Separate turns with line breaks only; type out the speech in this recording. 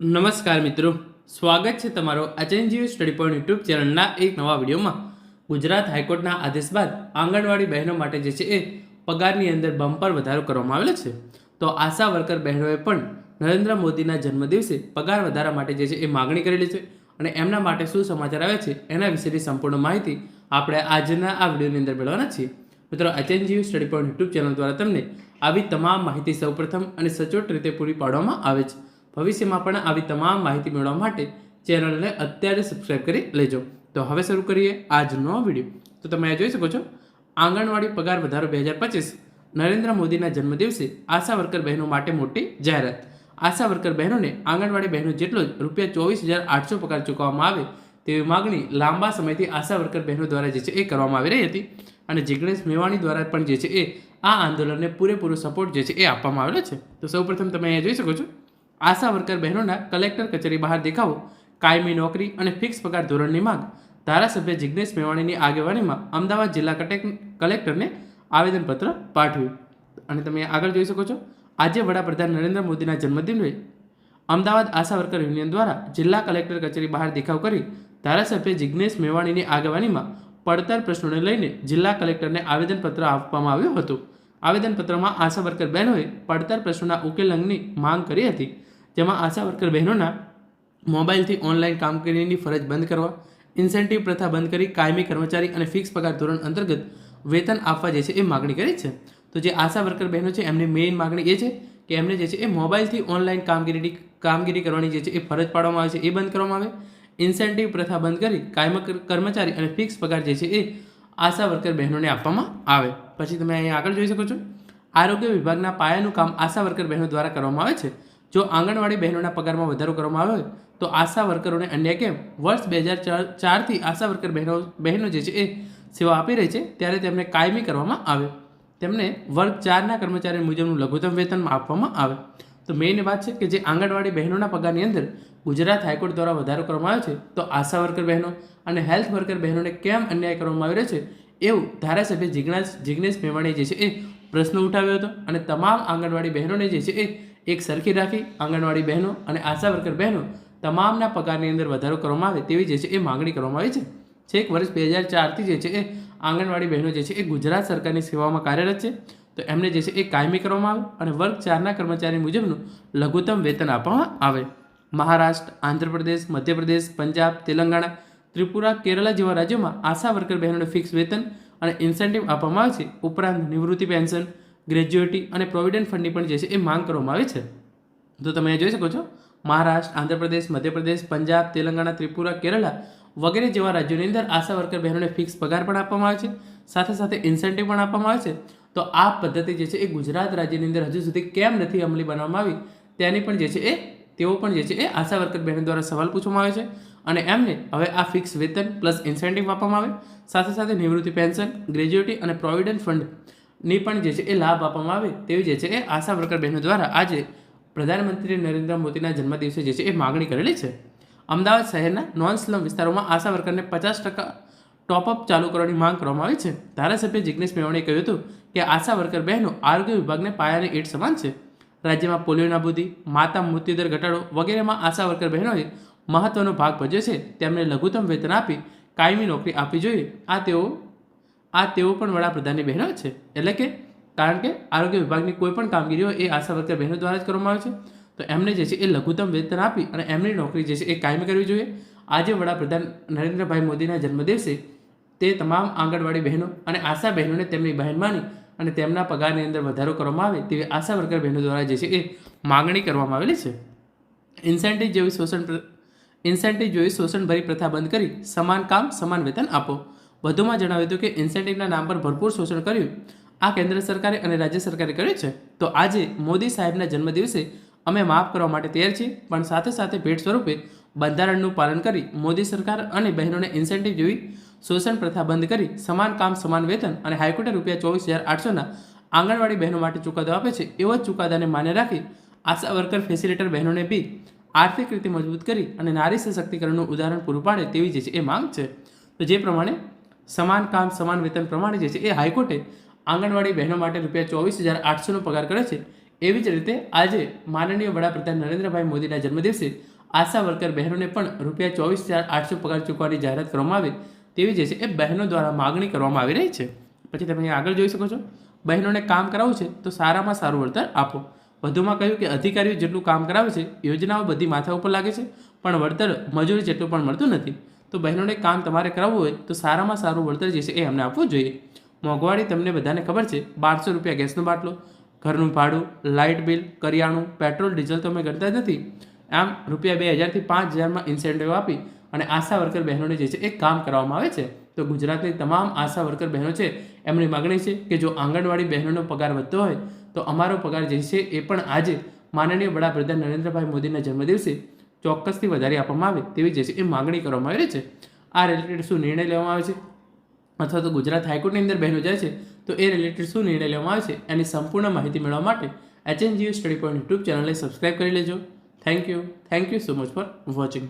નમસ્કાર મિત્રો. સ્વાગત છે તમારો અચેન્જીઓ સ્ટડી પોઈન્ટ યુટ્યુબ ચેનલના એક નવા વિડીયોમાં. ગુજરાત હાઈકોર્ટના આદેશ બાદ આંગણવાડી બહેનો માટે જે છે એ પગારની અંદર બમ્પર વધારો કરવામાં આવેલો છે. તો આશા વર્કર બહેનોએ પણ નરેન્દ્ર મોદીના જન્મદિવસે પગાર વધારા માટે જે છે એ માગણી કરેલી છે અને એમના માટે શું સમાચાર આવે છે એના વિશેની સંપૂર્ણ માહિતી આપણે આજના આ વિડીયોની અંદર મેળવવાના છીએ. મિત્રો અચેન્જીઓ સ્ટડી પોઈન્ટ યુટ્યુબ ચેનલ દ્વારા તમને આવી તમામ માહિતી સૌપ્રથમ અને સચોટ રીતે પૂરી પાડવામાં આવે છે. ભવિષ્યમાં પણ આવી તમામ માહિતી મેળવવા માટે ચેનલને અત્યારે સબસ્ક્રાઈબ કરી લેજો. તો હવે શરૂ કરીએ આજનો વીડિયો. તો તમે આ જોઈ શકો છો, આંગણવાડી પગાર વધારો બે હજાર પચીસ, નરેન્દ્ર મોદીના જન્મદિવસે આશા વર્કર બહેનો માટે મોટી જાહેરાત. આશા વર્કર બહેનોને આંગણવાડી બહેનો જેટલો જ રૂપિયા ચોવીસ હજાર આઠસો પગાર ચૂકવવામાં આવે તેવી માગણી લાંબા સમયથી આશા વર્કર બહેનો દ્વારા જે છે એ કરવામાં આવી રહી હતી. અને જિગ્નેશ મેવાણી દ્વારા પણ જે છે એ આ આંદોલનને પૂરેપૂરો સપોર્ટ જે છે એ આપવામાં આવેલો છે. તો સૌપ્રથમ તમે અહીંયા જોઈ શકો છો આશા વર્કર બહેનોના કલેક્ટર કચેરી બહાર દેખાવો, કાયમી નોકરી અને ફિક્સ પગાર ધોરણની માંગ. ધારાસભ્ય જિગ્નેશ મેવાણીની આગેવાનીમાં અમદાવાદ જિલ્લા કલેક્ટરને આવેદનપત્ર પાઠવ્યું. અને તમે આગળ જોઈ શકો છો, આજે વડાપ્રધાન નરેન્દ્ર મોદીના જન્મદિને અમદાવાદ આશા વર્કર યુનિયન દ્વારા જિલ્લા કલેક્ટર કચેરી બહાર દેખાવ કરી ધારાસભ્ય જિગ્નેશ મેવાણીની આગેવાનીમાં પડતર પ્રશ્નોને લઈને જિલ્લા કલેક્ટરને આવેદનપત્ર આપવામાં આવ્યું હતું. આવેદનપત્રમાં આશા વર્કર બહેનોએ પડતર પ્રશ્નોના ઉકેલ અંગની માંગ કરી હતી. જેમાં આશા વર્કર બહેનોના મોબાઈલથી ઓનલાઈન કામગીરીની ફરજ બંધ કરવા, ઇન્સેન્ટિવ પ્રથા બંધ કરી, કાયમી કર્મચારી અને ફિક્સ પગાર ધોરણ અંતર્ગત વેતન આપવા જે છે એ માગણી કરી છે. તો જે આશા વર્કર બહેનો છે, એમની મેઇન માગણી એ છે કે એમને જે છે એ મોબાઈલથી ઓનલાઈન કામગીરી કામગીરી કરવાની જે છે એ ફરજ પાડવામાં આવે છે, એ બંધ કરવામાં આવે. ઇન્સેન્ટિવ પ્રથા બંધ કરી, કાયમ કર્મચારી અને ફિક્સ પગાર જે છે એ આશા વર્કર બહેનોને આપવામાં આવે. પછી તમે અહીંયા આગળ જોઈ શકો છો. આરોગ્ય વિભાગના પાયાનું કામ આશા વર્કર બહેનો દ્વારા કરવામાં આવે છે. જો આંગણવાડી બહેનોના પગારમાં વધારો કરવામાં આવે તો આશા વર્કરોને અન્ય કેમ? વર્ષ બે હજાર ચાર ચારથી આશા વર્કર બહેનો બહેનો જે છે એ સેવા આપી રહી છે, ત્યારે તેમને કાયમી કરવામાં આવે. તેમને વર્ગ ચારના કર્મચારી મુજબનું લઘુત્તમ વેતનમાં આપવામાં આવે. તો મેઇન વાત છે કે જે આંગણવાડી બહેનોના પગારની અંદર ગુજરાત હાઈકોર્ટ દ્વારા વધારો કરવામાં આવ્યો છે, તો આશા વર્કર બહેનો અને હેલ્થ વર્કર બહેનોને કેમ અન્યાય કરવામાં આવી રહ્યો છે, એવું ધારાસભ્ય જિજ્ઞાસ જિજ્ઞેશ મેવાણી જે છે એ પ્રશ્ન ઉઠાવ્યો હતો. અને તમામ આંગણવાડી બહેનોને જે છે એ એક સરખી રાખી આંગણવાડી બહેનો અને આશા વર્કર બહેનો તમામના પગારની અંદર વધારો કરવામાં આવે તેવી જે છે એ માગણી કરવામાં આવી છે. છેક વર્ષ બે હજાર ચારથી જે છે એ આંગણવાડી બહેનો જે છે એ ગુજરાત સરકારની સેવામાં કાર્યરત છે. તો એમને જે છે એ કાયમી કરવામાં આવે અને વર્ગ ચારના કર્મચારી મુજબનું લઘુત્તમ વેતન આપવામાં આવે. મહારાષ્ટ્ર, આંધ્રપ્રદેશ, મધ્યપ્રદેશ, પંજાબ, તેલંગાણા, ત્રિપુરા, કેરલા જેવા રાજ્યોમાં આશા વર્કર બહેનોને ફિક્સ વેતન અને ઇન્સેન્ટિવ આપવામાં આવે છે. ઉપરાંત નિવૃત્તિ પેન્શન ગ્રેજ્યુએટી અને પ્રોવિડન્ટ ફંડની પણ જે છે એ માંગ કરવામાં આવે છે. તો તમે જોઈ શકો છો, મહારાષ્ટ્ર, આંધ્રપ્રદેશ, મધ્યપ્રદેશ, પંજાબ, તેલંગાણા, ત્રિપુરા કેરળા વગેરે જેવા રાજ્યોની અંદર આશા વર્કર બહેનોને ફિક્સ પગાર પણ આપવામાં આવે છે. સાથે સાથે ઇન્સેન્ટિવ પણ આપવામાં આવે છે. તો આ પદ્ધતિ જે છે એ ગુજરાત રાજ્યની અંદર હજુ સુધી કેમ નથી અમલી બનાવવામાં આવી? તેની પણ જે છે એ, તેઓ પણ જે છે એ આશા વર્કર બહેનો દ્વારા સવાલ પૂછવામાં આવે છે. અને એમને હવે આ ફિક્સ વેતન પ્લસ ઇન્સેન્ટિવ આપવામાં આવે. સાથે સાથે નિવૃત્તિ પેન્શન, ગ્રેજ્યુએટી અને પ્રોવિડન્ટ ફંડની પણ જે છે એ લાભ આપવામાં આવે તેવી જે છે એ આશા વર્કર બહેનો દ્વારા આજે પ્રધાનમંત્રી નરેન્દ્ર મોદીના જન્મદિવસે જે છે એ માગણી કરેલી છે. અમદાવાદ શહેરના નોન સ્લમ વિસ્તારોમાં આશા વર્કરને પચાસ ટકા ટોપઅપ ચાલુ કરવાની માંગ કરવામાં આવી છે. ધારાસભ્ય જિગ્નેશ મેવાણીએ કહ્યું હતું કે આશા વર્કર બહેનો આરોગ્ય વિભાગને પાયાની એડ સમાન છે. રાજ્યમાં પોલિયો નાબૂદી માતા મૃત્યુદર ઘટાડો વગેરેમાં આશા વર્કર બહેનોએ મહત્વનો ભાગ ભજ્યો છે. તેમને લઘુત્તમ વેતન આપી કાયમી નોકરી આપવી જોઈએ. આ તેઓ આ તેઓ પણ વડાપ્રધાનની બહેનો છે. એટલે કે, કારણ કે આરોગ્ય વિભાગની કોઈ પણ કામગીરી હોય એ આશા વર્કર બહેનો દ્વારા જ કરવામાં આવે છે. તો એમને જે છે એ લઘુત્તમ વેતન આપી અને એમની નોકરી જે છે એ કાયમી કરવી જોઈએ. આજે વડાપ્રધાન નરેન્દ્રભાઈ મોદીના જન્મદિવસે તે તમામ આંગણવાડી બહેનો અને આશા બહેનોને તેમની બહેન માની અને તેમના પગારની અંદર વધારો કરવામાં આવે તેવી આશા વર્કર બહેનો દ્વારા જે છે એ માગણી કરવામાં આવેલી છે. ઇન્સેન્ટિવ જેવી શોષણ ઇન્સેન્ટિવ જેવી શોષણભરી પ્રથા બંધ કરી સમાન કામ, સમાન વેતન આપો. વધુમાં જણાવ્યું હતું કે ઇન્સેન્ટિવના નામ પર ભરપૂર શોષણ કર્યું, આ કેન્દ્ર સરકારે અને રાજ્ય સરકારે કર્યું છે. તો આજે મોદી સાહેબના જન્મદિવસે અમે માફ કરવા માટે તૈયાર છીએ, પણ સાથે સાથે ભેટ સ્વરૂપે બંધારણનું પાલન કરી મોદી સરકાર અને બહેનોને ઇન્સેન્ટિવ જેવી શોષણ પ્રથા બંધ કરી સમાન કામ, સમાન વેતન અને હાઈકોર્ટે રૂપિયા ચોવીસ હજાર આઠસોના આંગણવાડી બહેનો માટે ચુકાદો આપે છે, એવો જ ચુકાદાને માન્ય રાખી આશા વર્કર, ફેસિલિટર બહેનોને બી આર્થિક રીતે મજબૂત કરી અને નારી સશક્તિકરણનું ઉદાહરણ પૂરું પાડે તેવી જે છે એ માંગ છે. તો જે પ્રમાણે સમાન કામ, સમાન વેતન પ્રમાણે જે છે એ હાઈકોર્ટે આંગણવાડી બહેનો માટે રૂપિયા ચોવીસ હજાર આઠસોનો પગાર કરે છે. એવી જ રીતે આજે માનનીય વડાપ્રધાન નરેન્દ્રભાઈ મોદીના જન્મદિવસે આશા વર્કર બહેનોને પણ રૂપિયા ચોવીસ હજાર આઠસો પગાર ચૂકવવાની જાહેરાત કરવામાં આવે. તેવી જે છે એ બહેનો દ્વારા માગણી કરવામાં આવી રહી છે. પછી તમે આગળ જોઈ શકો છો. બહેનોને કામ કરાવવું છે તો સારામાં સારું વળતર આપો. વધુમાં કહ્યું કે અધિકારીઓ જેટલું કામ કરાવે છે, યોજનાઓ બધી માથા ઉપર લાગે છે, પણ વળતર મજૂરી જેટલું પણ મળતું નથી. તો બહેનોને કામ તમારે કરાવવું હોય તો સારામાં સારું વળતર જે છે એ અમને આપવું જોઈએ. મોંઘવારી તમને બધાને ખબર છે, બારસો રૂપિયા ગેસનો બાટલો, ઘરનું ભાડું, લાઇટ બિલ, કરિયાણું, પેટ્રોલ, ડીઝલ તો અમે ગણતા જ નથી. આમ રૂપિયા બે હજારથી પાંચ હજારમાં ઇન્સેન્ટિવ આપી અને આશા વર્કર બહેનોને જે છે એ કામ કરવામાં આવે છે. તો ગુજરાતની તમામ આશા વર્કર બહેનો છે, એમની માગણી છે કે જો આંગણવાડી બહેનોનો પગાર વધતો હોય તો અમારો પગાર જે છે એ પણ આજે માનનીય વડાપ્રધાન નરેન્દ્રભાઈ મોદીના જન્મદિવસે ચોક્કસથી વધારી આપવામાં આવે તેવી જે છે એ માગણી કરવામાં આવી છે. આ રિલેટેડ શું નિર્ણય લેવામાં આવે છે? અથવા તો ગુજરાત હાઈકોર્ટની અંદર બહેનો જાય છે, તો એ રિલેટેડ શું નિર્ણય લેવામાં આવે છે? એની સંપૂર્ણ માહિતી મેળવવા માટે એચએનજીઓ સ્ટડી પોઈન્ટ યુટ્યુબ ચેનલને સબસ્ક્રાઇબ કરી લેજો. Thank you thank you so much for watching